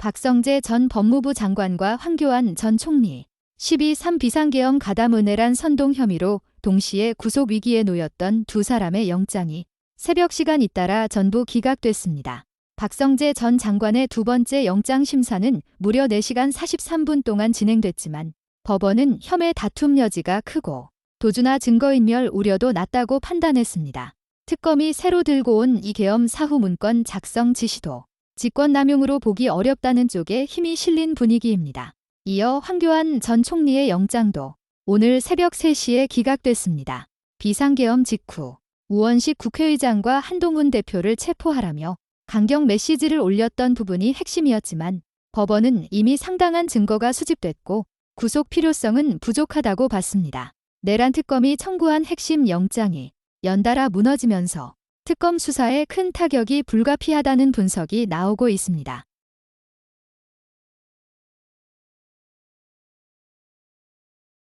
박성재 전 법무부 장관과 황교안 전 총리, 12.3 비상계엄 가담 은혜란 선동 혐의로 동시에 구속 위기에 놓였던 두 사람의 영장이 새벽 시간 잇따라 전부 기각됐습니다. 박성재 전 장관의 두 번째 영장 심사는 무려 4시간 43분 동안 진행됐지만 법원은 혐의 다툼 여지가 크고 도주나 증거인멸 우려도 낮다고 판단했습니다. 특검이 새로 들고 온 이 계엄 사후 문건 작성 지시도 직권남용으로 보기 어렵다는 쪽에 힘이 실린 분위기입니다. 이어 황교안 전 총리의 영장도 오늘 새벽 3시에 기각됐습니다. 비상계엄 직후 우원식 국회의장과 한동훈 대표를 체포하라며 강경 메시지를 올렸던 부분이 핵심이었지만 법원은 이미 상당한 증거가 수집됐고 구속 필요성은 부족하다고 봤습니다. 내란 특검이 청구한 핵심 영장이 연달아 무너지면서 특검 수사에 큰 타격이 불가피하다는 분석이 나오고 있습니다.